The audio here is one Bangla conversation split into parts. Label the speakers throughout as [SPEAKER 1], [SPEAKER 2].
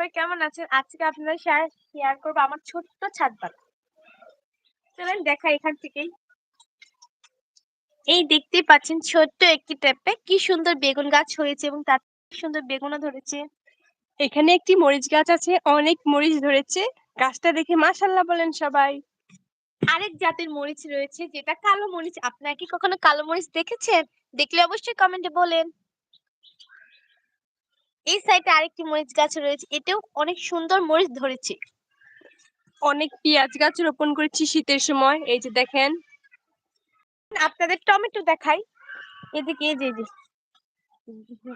[SPEAKER 1] সবাই কেমন আছেন? আজকে আপনাদের শেয়ার শেয়ার করব আমার ছোট্ট ছাদ বাগান চলেন দেখা এখান থেকেই। এই দেখতেই পাচ্ছেন ছোট্ট একটি ট্যাপে কি সুন্দর বেগুন গাছ হয়েছে এবং তার সুন্দর বেগুনও ধরেছে।
[SPEAKER 2] এখানে একটি মরিচ গাছ আছে, অনেক মরিচ ধরেছে। গাছটা দেখে মাশাল্লাহ বলেন সবাই।
[SPEAKER 1] আরেক জাতের মরিচ রয়েছে, যেটা কালো মরিচ। আপনারা কি কখনো কালো মরিচ দেখেছেন? দেখলে অবশ্যই কমেন্টে বলেন। এই সাইডে আরেকটি মরিচ গাছ রয়েছে এটাও অনেক সুন্দর মরিচ ধরেছে।
[SPEAKER 2] অনেক পেঁয়াজ গাছ রোপণ করেছি শীতের সময় এই যে দেখেন।
[SPEAKER 1] আপনাদের টমেটো দেখাই। এদিকে এই যে এই যে।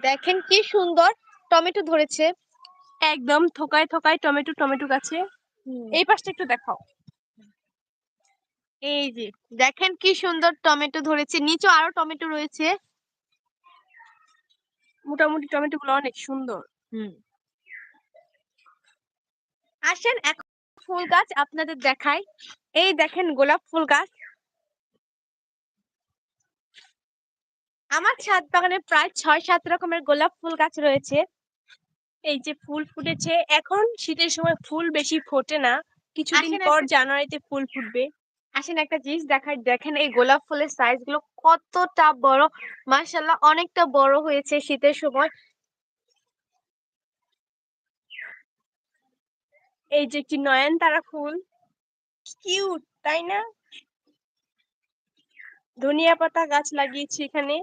[SPEAKER 1] দেখেন কি সুন্দর টমেটো ধরেছে।
[SPEAKER 2] একদম থোকায় থোকায় টমেটো টমেটো গাছে। এই পাশটা একটু দেখাও।
[SPEAKER 1] এই যে দেখেন কি সুন্দর টমেটো ধরেছে। নিচে আরও টমেটো রয়েছে।
[SPEAKER 2] মোটামুটি টমেটো গুলো অনেক সুন্দর।
[SPEAKER 1] আসেন এখন ফুল গাছ আপনাদের দেখাই। এই দেখেন গোলাপ ফুল গাছ। আমার ছাদ বাগানে প্রায় ছয় সাত রকমের গোলাপ ফুল গাছ রয়েছে।
[SPEAKER 2] এই যে ফুল ফুটেছে। এখন শীতের সময় ফুল বেশি ফোটে না। কিছুদিন পর জানুয়ারিতে ফুল ফুটবে।
[SPEAKER 1] আসেন একটা জিনিস দেখাই, দেখেন এই গোলাপ ফুলের সাইজগুলো কতটা বড়। মাশাল্লাহ অনেকটা বড় হয়েছে শীতের সময়।
[SPEAKER 2] এই যে একটি নয়নতারা ফুল কিউট তাই না? ধনিয়া পাতা গাছ লাগিয়েছি এখানে।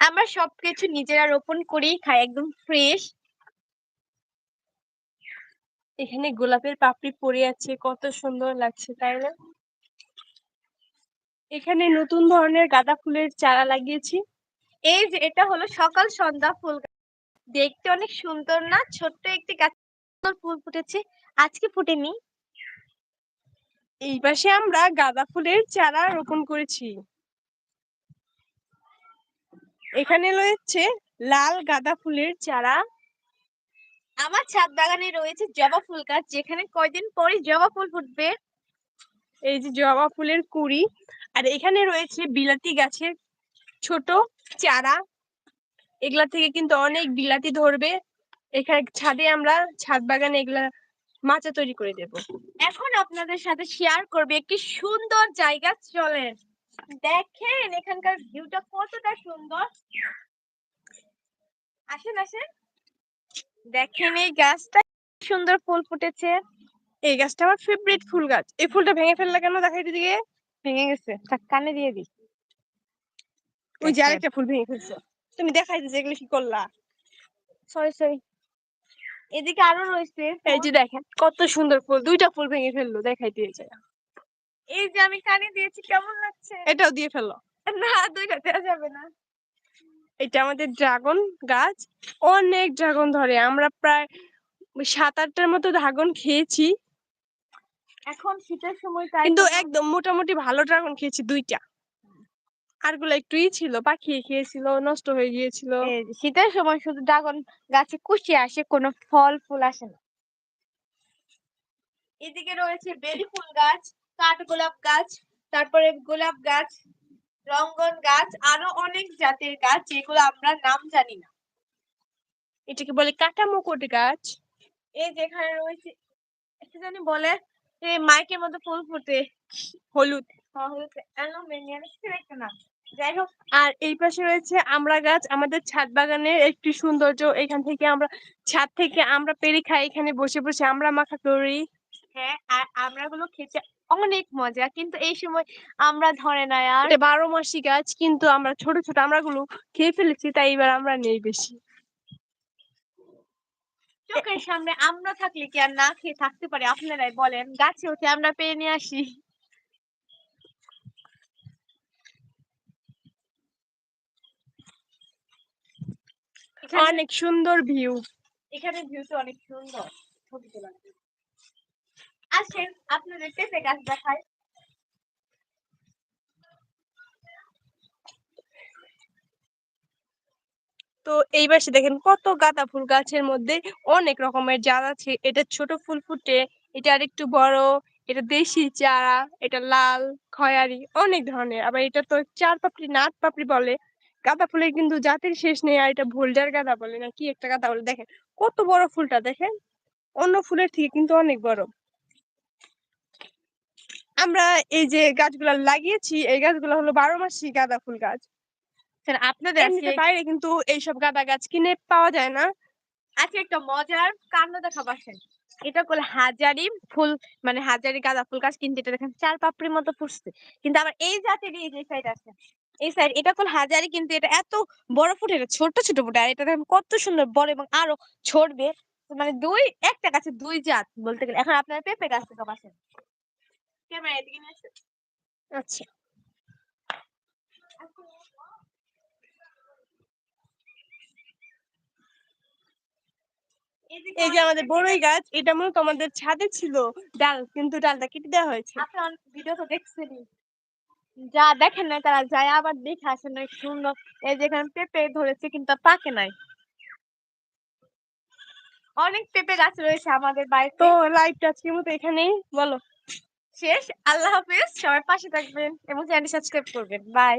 [SPEAKER 1] আমরা সবকিছু নিজেরা রোপণ করেই খাই, একদম ফ্রেশ
[SPEAKER 2] এখানে গোলাপের পাপড়ি পড়ে আছে, কত সুন্দর লাগছে, তাই না? এখানে নতুন ধরনের গাঁদা ফুলের চারা লাগিয়েছি।
[SPEAKER 1] এই যে, এটা হলো সকাল সন্ধ্যা ফুল। দেখতে অনেক সুন্দর না? ছোট্ট একটি গাছ ফুল ফুটেছে। আজকে ফুটেনি।
[SPEAKER 2] এই পাশে আমরা গাঁদা ফুলের চারা রোপণ করেছি। এখানে রয়েছে লাল গাঁদা ফুলের চারা।
[SPEAKER 1] আমার ছাদ বাগানে রয়েছে জবা ফুল গাছ, যেখানে কয়দিন পরে জবা ফুল ফুটবে।
[SPEAKER 2] এই যে জবা ফুলের কুড়ি। আর এখানে রয়েছে বিলাতি গাছের ছোট চারা। এগুলা থেকে কিন্তু অনেক বিলাতি ধরবে। এখানে ছাদে আমরা ছাদ বাগানে এগুলা মাচা তৈরি করে দেব।
[SPEAKER 1] এখন আপনাদের সাথে শেয়ার করবে একটি সুন্দর জায়গা, চলেন। দেখেন এখানকার ভিউটা কতটা সুন্দর। আসেন আসেন। দেখেন এই গাছটা সুন্দর ফুল ফুটেছে।
[SPEAKER 2] এই গাছটা আমার ফেভারিট ফুল গাছ। এই ফুলটা ভেঙে ফেললা কেন? দেখাই দিকে।
[SPEAKER 1] ভেঙে গেছে থাক, কানে দিয়ে দি
[SPEAKER 2] ওই যে। আরেকটা ফুল ভেঙে ফেলছো। তুমি দেখাই দিতে এগুলো কি করলা?
[SPEAKER 1] সরি সরি এদিকে আরও রয়েছে
[SPEAKER 2] এই যে দেখেন কত সুন্দর ফুল দুইটা ফুল ভেঙে ফেলল দেখাই দিয়েছে
[SPEAKER 1] এই যে আমি কানে দিয়েছি কেমন লাগছে?
[SPEAKER 2] এটাও দিয়ে ফেলল
[SPEAKER 1] না দুইটা দেওয়া যাবে না।
[SPEAKER 2] এটা আমাদের ড্রাগন গাছ অনেক ড্রাগন ধরে। আমরা প্রায় সাত আটটার মতো ড্রাগন খেয়েছি।
[SPEAKER 1] এখন শীতের সময় তাই
[SPEAKER 2] কিন্তু একদম মোটামুটি ভালো ড্রাগন খেয়েছি দুইটা। আর আরগুলো একটুই ছিল পাখি খেয়েছিল নষ্ট হয়ে গিয়েছিল।
[SPEAKER 1] শীতের সময় শুধু ড্রাগন গাছে কুশি আসে কোনো ফল ফুল আসে না। এদিকে রয়েছে বেলি ফুল গাছ কাঠ গোলাপ গাছ তারপরে গোলাপ গাছ রঙ্গন গাছ আরও অনেক জাতের গাছ যেগুলো আমরা নাম জানি না।
[SPEAKER 2] এটাকে বলে কাটা মুকুট গাছ।
[SPEAKER 1] এই যেখানে রয়েছে একটা জানি বলে। মাইকের মতো ফুল ফুটে
[SPEAKER 2] হলুদ
[SPEAKER 1] যাই হোক
[SPEAKER 2] আর এই পাশে রয়েছে আমড়া গাছ আমাদের ছাদ বাগানের একটি সৌন্দর্য। এখান থেকে আমরা ছাদ থেকে আমরা পেরে খাই এখানে বসে বসে আমরা মাখা করি।
[SPEAKER 1] হ্যাঁ আর আমরা গুলো খেতে অনেক মজা কিন্তু এই সময় আমরা ধরে না আর
[SPEAKER 2] বারো মাসি গাছ কিন্তু আমরা ছোট ছোট আমড়াগুলো খেয়ে ফেলেছি তাই এবার আমরা নেই বেশি।
[SPEAKER 1] চোখের সামনে আমরা থাকলে কি আর না খেয়ে থাকতে পারি? আপনারাই বলেন গাছে উঠে আমরা পেয়ে নিয়ে আসি।
[SPEAKER 2] অনেক সুন্দর ভিউ।
[SPEAKER 1] এখানে ভিউটা অনেক সুন্দর ছবি জন্য। আসেন আপনাদের পেঁপে গাছ দেখায়
[SPEAKER 2] তো এই পাশে দেখেন কত গাঁদা ফুল গাছের মধ্যে অনেক রকমের জাত আছে। এটা ছোট ফুল ফুটে, এটা আরেকটু বড়, এটা দেশি চারা, এটা লাল, খয়ারি, অনেক ধরনের। আবার এটা তো চার পাপড়ি নাট পাপড়ি বলে। গাঁদা ফুলের কিন্তু জাতের শেষ নেই, আর এটা ভোল্ডার গাঁদা বলে না, কি একটা গাঁদা বলে। দেখেন কত বড় ফুলটা, দেখেন। অন্য ফুলের থেকে কিন্তু অনেক বড়। আমরা এই যে গাছগুলা লাগিয়েছি, এই গাছগুলো হলো বারো মাসি গাঁদা ফুল গাছ।
[SPEAKER 1] স্যার আপনাদের
[SPEAKER 2] এমনিতে বাইরে কিন্তু এইসব গাঁদা গাছ কিনে পাওয়া যায় না।
[SPEAKER 1] আজকে একটা মজার কাণ্ড দেখা পাচ্ছেন এটা করলে হাজারি ফুল মানে হাজারি গাঁদা ফুল গাছ কিন্তু এটা দেখেন চার পাপড়ির মতো ফুটছে। কিন্তু আবার এই জাতের এই যে সাইড আছে এই সাইড এটা করলে হাজারি কিন্তু এটা এত বড় ফুটে এটা ছোট ছোট ফুটে আর এটা দেখেন কত সুন্দর বড় এবং আরও ছড়বে মানে দুই একটা গাছে দুই জাত বলতে গেলে। এখন আপনার পেঁপে গাছ থেকে পাচ্ছেন ক্যামেরা এদিকে নিয়ে
[SPEAKER 2] আচ্ছা। এই যে আমাদের
[SPEAKER 1] পেঁপে
[SPEAKER 2] বড়ই গাছ এটা মূলত আমাদের ছাদে ছিল ডাল কিন্তু ডালটা কেটে দেওয়া হয়েছে।
[SPEAKER 1] আপনার ভিডিও তো দেখছেনই। যা দেখেন না তারা যায় আবার দেখে আসেন অনেক সুন্দর এই যে এখানে পেঁপে ধরেছে কিন্তু পাকে নাই। অনেক পেঁপে গাছ রয়েছে আমাদের বাড়িতে।
[SPEAKER 2] তো লাইভটা আজকের মতো এখানেই বলো।
[SPEAKER 1] শেষ। আল্লাহ হাফেজ সবাই পাশে থাকবেন এবং চ্যানেল সাবস্ক্রাইব করবেন। বাই।